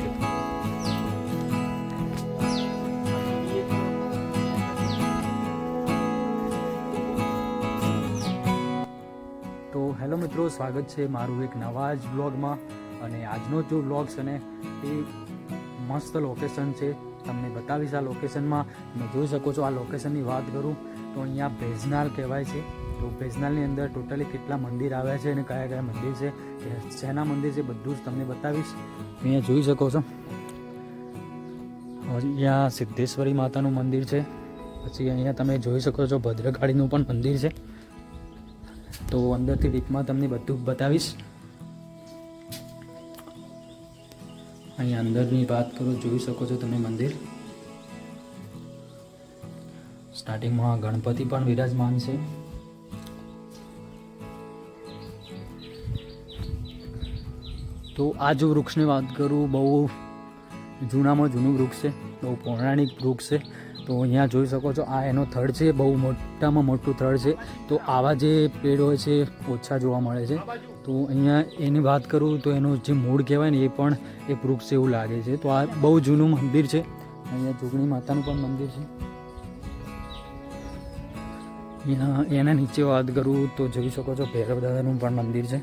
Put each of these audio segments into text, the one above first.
ભીડ તો હેલો મિત્રો, સ્વાગત છે મારું એક નવા જ બ્લોગમાં અને આજનો જો બ્લોગ છે ને, એ મસ્ત લોકેશન છે. તમને બતાવીશ આ લોકેશનમાં તમે જોઈ શકો છો આ લોકેશનની વાત કરું તો અહીંયા ભેજનાર કહેવાય છે. તો ભેજનાલની અંદર ટોટલી કેટલા મંદિર આવ્યા છે અને કયા કયા મંદિર છે શેના મંદિર છે, બધું જ તમને બતાવીશ. અહીંયા જોઈ શકો છો. અહીંયા સિદ્ધેશ્વરી માતાનું મંદિર છે. પછી અહીંયા તમે જોઈ શકો છો ભદ્રકાળીનું પણ મંદિર છે. તો અંદરથી ડીપમાં તમને બધું બતાવીશ. અહીંયા અંદરની વાત કરું, જોઈ શકો છો તમે મંદિર. સ્ટાર્ટિંગમાં ગણપતિ પણ વિરાજમાન છે. તો આ જો વૃક્ષની વાત કરું, બહુ જૂનામાં જૂનું વૃક્ષ છે, બહુ પૌરાણિક વૃક્ષ છે. તો અહીંયા જોઈ શકો છો, આ એનો થડ છે, બહુ મોટામાં મોટું થડ છે. તો આવા જે પેડ હોય છે, ઓછા જોવા મળે છે. તો અહીંયા એની વાત કરું તો એનું જે મૂળ કહેવાય ને, એ પણ એક વૃક્ષ એવું લાગે છે. તો આ બહુ જૂનું મંદિર છે. અહીંયા ચૂંટણી માતાનું પણ મંદિર છે. એના નીચે વાત કરું તો જોઈ શકો છો ભૈરવ દાદાનું પણ મંદિર છે.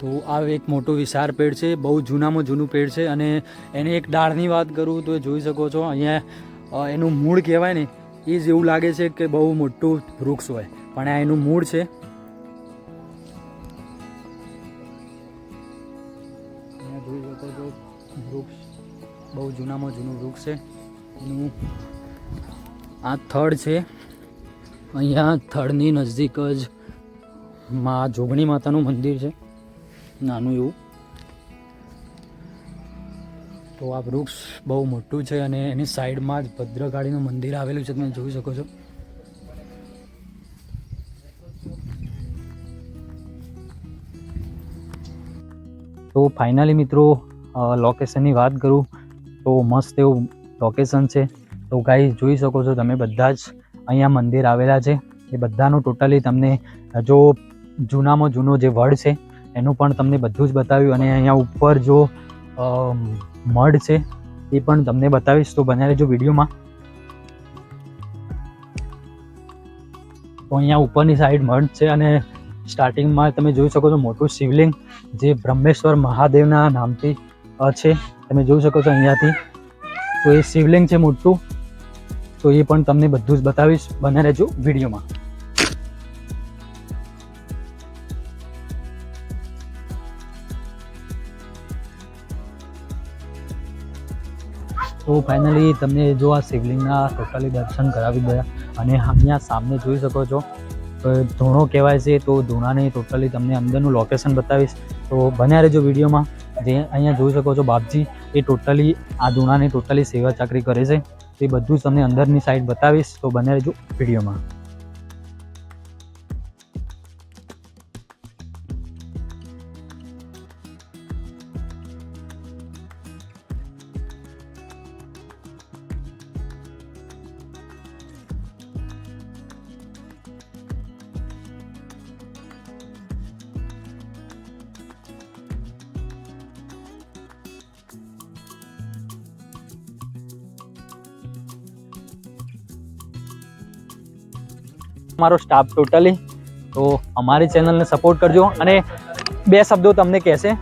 તો આ એક મોટો વિશાર પેડ છે, બહુ જૂનામાં જૂનું પેડ છે અને એની એક ડાળની વાત કરું તો જોઈ શકો છો, અહીંયા એનું મૂળ કહેવાય ને, એ જ એવું લાગે છે કે બહુ મોટું વૃક્ષ હોય, પણ આ એનું મૂળ છે. જોઈ શકો છો, વૃક્ષ, બહુ જૂનામાં જૂનું વૃક્ષ છે, એનું આ થડ છે, અહીંયા થડની નજદીક જ માં જોગણી માતાનું મંદિર છે. નાનું એવું. તો આ વૃક્ષ બહુ મોટું છે અને એની સાઈડમાં જ ભદ્રકાળીનું મંદિર આવેલું છે, તમે જોઈ શકો છો. તો ફાઇનલી મિત્રો લોકેશનની વાત કરું, તો મસ્ત એવું લોકેશન છે. તો ગાઈ જોઈ શકો છો તમે બધા જ અહીંયા મંદિર આવેલા છે. એ બધાનું ટોટલી તમને, જો જૂનામાં જૂનો જે વડ છે, એનું પણ તમને બધું જ બતાવ્યું. અને અહીંયા ઉપર જો મઢ છે, એ પણ તમને બતાવીશ. તો બન્યા રહેજો વિડીયોમાં. તો અહીંયા ઉપરની સાઈડ મઢ છે અને સ્ટાર્ટિંગમાં તમે જોઈ શકો છો મોટું શિવલિંગ જે બ્રહ્મેશ્વર મહાદેવના નામથી છે. તમે જોઈ શકો છો અહીંયાથી. તો એ શિવલિંગ છે મોટું. તો એ પણ તમને બધું જ બતાવીશ. બને રહેજો વિડીયોમાં. તો ફાઇનલી તમને જો આ શિવલિંગના ટોટલી દર્શન કરાવી ગયા અને અહીંયા સામે જોઈ શકો છો. ધૂણો કહેવાય છે તો ધૂણાની ટોટલી તમને અંદરનું લોકેશન બતાવીશ. તો બન્યા રહેજો વિડીયોમાં. જે અહીંયા જોઈ શકો છો બાપજી, એ ટોટલી આ ધૂણાની ટોટલી સેવા ચાકરી કરે છે. તે બધું જ તમને અંદરની સાઈડ બતાવીશ. તો બન્યા રહેજો વિડીયોમાં. અમારો સ્ટાફ ટોટલી તો અમારી ચેનલને સપોર્ટ કરજો અને બે શબ્દો તમને કહેશે.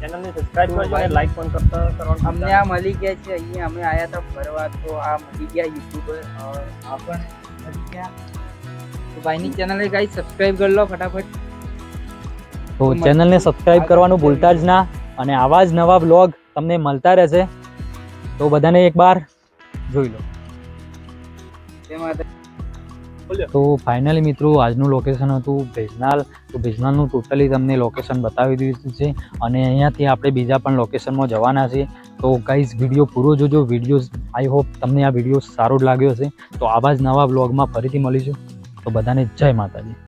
ચેનલને સબસ્ક્રાઇબ કરજો અને લાઈક પણ કરતા કરવાનું અમને આ મળી ગયા છે અહીંયા અમે આયા હતા ફરવા તો આ મળી ગયા યુટ્યુબર આ પણ મળી ગયા તો ભાઈની ચેનલને ગાઈ સબસ્ક્રાઇબ કરી લો ફટાફટ. તો ચેનલને સબસ્ક્રાઇબ કરવાનું ભૂલતા જ ના અને આવા જ નવા બ્લોગ તમને મળતા રહેશે. તો બધાને એકવાર જોઈ લો. તેમાં તો ફાઇનલી મિત્રો, આજનું લોકેશન હતું ભેજનાલ. તો ભેજનાલનું ટોટલી તમને લોકેશન બતાવી દીધું છે. અને અહીંયાથી આપણે બીજા પણ લોકેશનમાં જવાના છે. તો ગાઈઝ વીડિયો પૂરો જોજો. વીડિયો આઈ હોપ તમને આ વીડિયો સારો લાગ્યો હશે. તો આવા જ નવા બ્લોગમાં ફરીથી મળીશું. તો બધાને જય માતાજી.